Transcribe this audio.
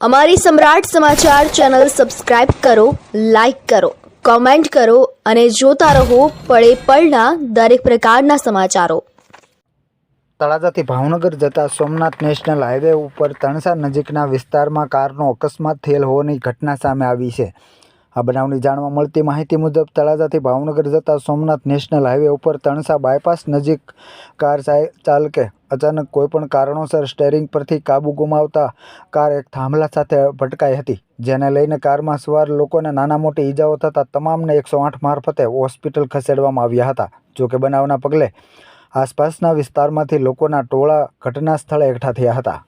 અમારી Samrat Samachar channel subscribe કરો, like કરો, કોમેન્ટ કરો અને જોતા રહો પળે પળના દરેક પ્રકારના સમાચારો. તળાજાથી ભાવનગર જતા સોમનાથ નેશનલ હાઈવે ઉપર તણસા નજીકના વિસ્તારમાં કારનો અકસ્માત થયેલ હોવાની ઘટના સામે આવી છે. આ બનાવની જાણવા મળતી માહિતી મુજબ તળાજાથી ભાવનગર જતા સોમનાથ નેશનલ હાઈવે ઉપર તણસા બાયપાસ નજીક કાર ચાલકે અચાનક કોઈપણ કારણોસર સ્ટેરિંગ પરથી કાબુ ગુમાવતા કાર એક થાંભલા સાથે ભટકાઈ હતી, જેને લઈને કારમાં સવાર લોકોને નાના મોટી ઈજાઓ થતાં તમામને એકસો આઠ મારફતે હોસ્પિટલ ખસેડવામાં આવ્યા હતા. જોકે બનાવના પગલે આસપાસના વિસ્તારમાંથી લોકોના ટોળા ઘટના સ્થળે એકઠા થયા હતા.